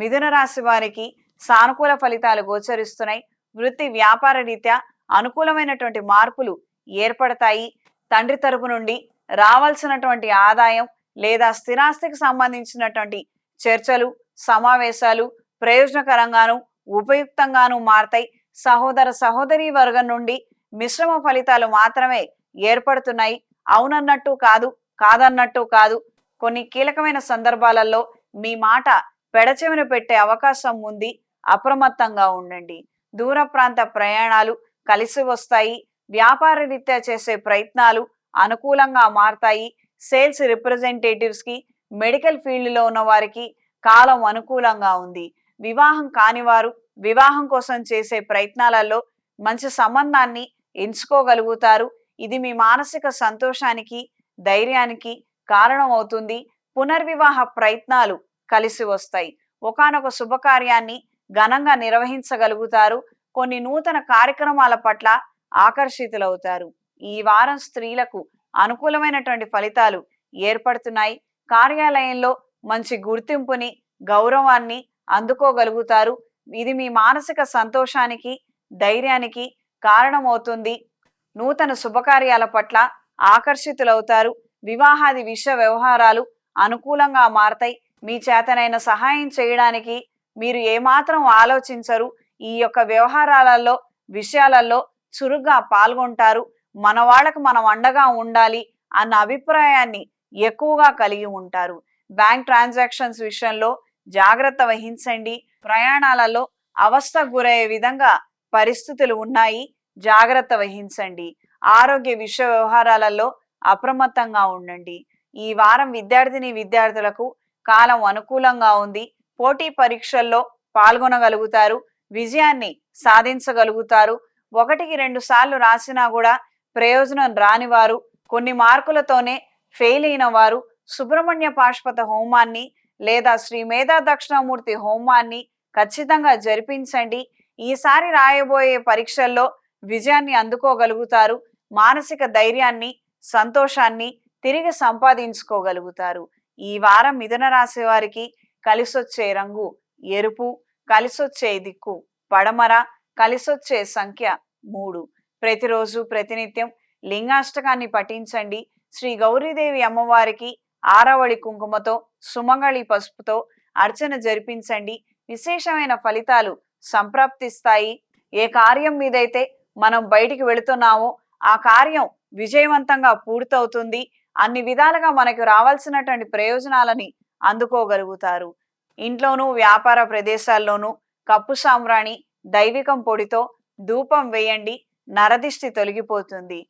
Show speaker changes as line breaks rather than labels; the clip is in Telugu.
మిథున రాశి వారికి సానుకూల ఫలితాలు గోచరిస్తున్నాయి. వృత్తి వ్యాపార రీత్యా అనుకూలమైనటువంటి మార్పులు ఏర్పడతాయి. తండ్రి తరపు నుండి రావాల్సినటువంటి ఆదాయం లేదా స్థిరాస్తికి సంబంధించినటువంటి చర్చలు సమావేశాలు ప్రయోజనకరంగాను ఉపయుక్తంగాను మారతాయి. సహోదర సహోదరి వర్గం నుండి మిశ్రమ ఫలితాలు మాత్రమే ఏర్పడుతున్నాయి. అవునన్నట్టు కాదు కాదన్నట్టు కాదు. కొన్ని కీలకమైన సందర్భాలలో మీ మాట పెడచెవిన పెట్టే అవకాశం ఉంది. అప్రమత్తంగా ఉండండి. దూర ప్రాంత ప్రయాణాలు కలిసి వస్తాయి. వ్యాపార రీత్యా చేసే ప్రయత్నాలు అనుకూలంగా మారతాయి. సేల్స్ రిప్రజెంటేటివ్స్కి మెడికల్ ఫీల్డ్లో ఉన్న వారికి కాలం అనుకూలంగా ఉంది. వివాహం కాని వారు వివాహం కోసం చేసే ప్రయత్నాలలో మంచి సంబంధాన్ని ఎంచుకోగలుగుతారు. ఇది మీ మానసిక సంతోషానికి ధైర్యానికి కారణం అవుతుంది పునర్వివాహ ప్రయత్నాలు కలిసి వస్తాయి. ఒకానొక శుభకార్యాన్ని ఘనంగా నిర్వహించగలుగుతారు. కొన్ని నూతన కార్యక్రమాల పట్ల ఆకర్షితులవుతారు. ఈ వారం స్త్రీలకు అనుకూలమైనటువంటి ఫలితాలు ఏర్పడుతున్నాయి. కార్యాలయంలో మంచి గుర్తింపుని గౌరవాన్ని అందుకోగలుగుతారు. ఇది మీ మానసిక సంతోషానికి ధైర్యానికి కారణమవుతుంది. నూతన శుభకార్యాల పట్ల ఆకర్షితులవుతారు. వివాహాది విషయ వ్యవహారాలు అనుకూలంగా మారతాయి. మీ చేతనైన సహాయం చేయడానికి మీరు ఏమాత్రం ఆలోచించరు. ఈ యొక్క వ్యవహారాలలో విషయాలలో చురుగ్గా పాల్గొంటారు. మన వాళ్ళకు మనం అండగా ఉండాలి అన్న అభిప్రాయాన్ని ఎక్కువగా కలిగి ఉంటారు. బ్యాంక్ ట్రాన్సాక్షన్స్ విషయంలో జాగ్రత్త వహించండి. ప్రయాణాలలో అవస్థ గురయ్యే విధంగా పరిస్థితులు ఉన్నాయి. జాగ్రత్త వహించండి. ఆరోగ్య విషయ వ్యవహారాలలో అప్రమత్తంగా ఉండండి. ఈ వారం విద్యార్థిని విద్యార్థులకు కాలం అనుకూలంగా ఉంది. పోటీ పరీక్షల్లో పాల్గొనగలుగుతారు. విజయాన్ని సాధించగలుగుతారు. ఒకటికి రెండు సార్లు రాసినా కూడా ప్రయోజనం రాని వారు కొన్ని మార్కులతోనే ఫెయిల్ అయిన వారు సుబ్రహ్మణ్య పాష్పత హోమాన్ని లేదా శ్రీ మేధా దక్షిణామూర్తి హోమాన్ని ఖచ్చితంగా జరిపించండి. ఈసారి రాయబోయే పరీక్షల్లో విజయాన్ని అందుకోగలుగుతారు. మానసిక ధైర్యాన్ని సంతోషాన్ని తిరిగి సంపాదించుకోగలుగుతారు. ఈ వారం మిథున రాశి వారికి కలిసొచ్చే రంగు ఎరుపు కలిసొచ్చే దిక్కు పడమర కలిసొచ్చే సంఖ్య మూడు. ప్రతిరోజు ప్రతినిత్యం లింగాష్టకాన్ని పఠించండి. శ్రీ గౌరీదేవి అమ్మవారికి ఆరవడి కుంకుమతో సుమంగళి పసుపుతో అర్చన జరిపించండి. విశేషమైన ఫలితాలు సంప్రాప్తిస్తాయి. ఏ కార్యం మీదైతే మనం బయటికి వెళుతున్నామో ఆ కార్యం విజయవంతంగా పూర్తవుతుంది. అన్ని విధాలుగా మనకు రావాల్సినటువంటి ప్రయోజనాలని అందుకోగలుగుతారు. ఇంట్లోనూ వ్యాపార ప్రదేశాల్లోనూ కప్పు సాంబ్రాణి దైవికం పొడితో ధూపం వేయండి నరదిష్టి తొలగిపోతుంది.